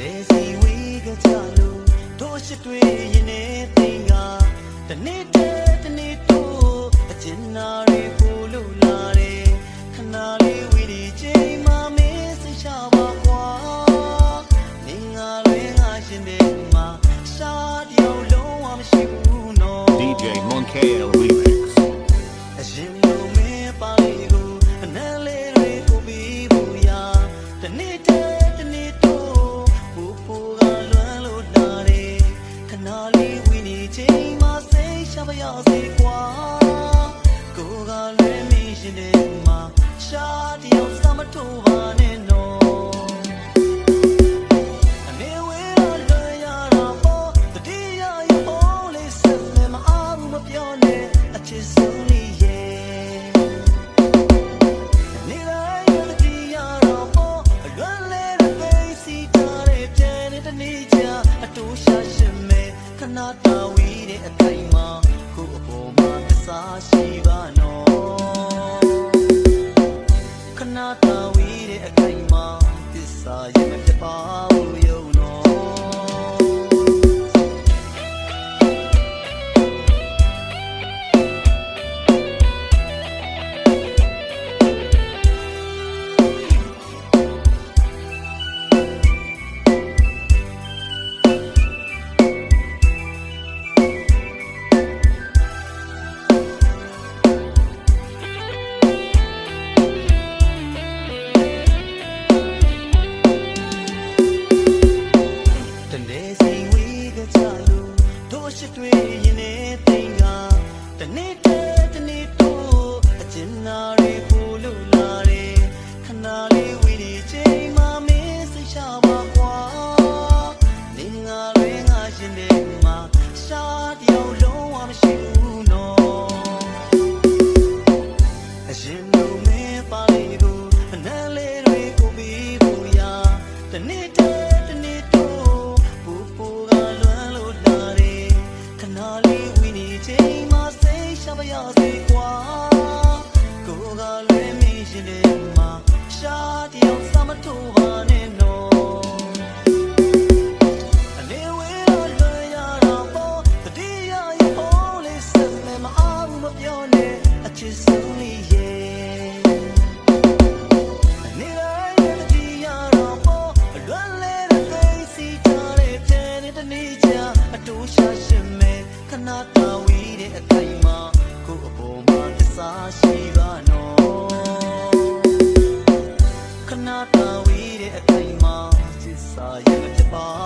တဲ့စီဝေးကကြလို့တို့ရှိတွေ့ရင်နေသိငါတနေ့တည်းတနေ့တို့အကျဉ်းနာတွေပို့လို့လာတယ်ခဏလေးဝေးဒီချိန်မှမင်းစိတ်ချပါကွာနေငါလည်းငါရှင်တဲ့မှာရှားတယောက်လုံးဝမရှိဘူး ကွာကိုကလည်းမင်းရှင်တဲ့မှာရှားတယောက်စမထိုးပါနဲ့နော်အနေဝဲတော့လွန်ရတာပေါ့တတိယရပေါ်လေးဆက်နေမအားဘူးမပြောနဲ့အချစ်ဆုံးလေးရဲ့နေလိုက်ရတတိယတော့ပေါ့အလွန်လေးတဲ့သိစီထားတဲ့ပြန်တဲ့နေ့ချာအတူရှာရှင်မဲ့ခဏတာဝီ တဲ့အခိုင်မှာကိုယ့်အပေါ်မှာသစ္စာရှိပါနော်ခဏတာ တို့ရှိတွေ့ရင်နေသိငါတနေ့တည်းတနေ့တော့အကျဉ်းနာတွေပို့လို့လာတယ်ခဏလေးဝေးဒီချိန်မှမင်းစိတ်ချပါကွာနေငါလည်းငါရှင်တဲ့မှာရှားတယောက်လုံးဝမရှိဘူးနော်အရင်လိုမင်းပါလေးကိုအနမ်းလေးတွေကိုပြီးဘူးရာတနေ့တည်း လေးဝီနေချိန်မှာစိတ်ရှာပါရစေကွာကိုကလည်းမင်းရှင်တဲ့မှာရှားတယောက်စမထိုးပါနဲ့နော်အနေဝဲတော့လွန်ရတာပေါ့တတိယရပေါ်လေးဆက်မယ်မအားဘူးမပြောနဲ့အချစ်ဆုံးလေးရဲ့အ မယ်ခဏတာဝီတဲ့အခိုင်မှာကိုယ့်အပေါ်မှာသစ္စာရှိပါနော်ခဏတာဝီတဲ့အခိုင်မှာစစ်စာရဲ့မဖြစ်ပါ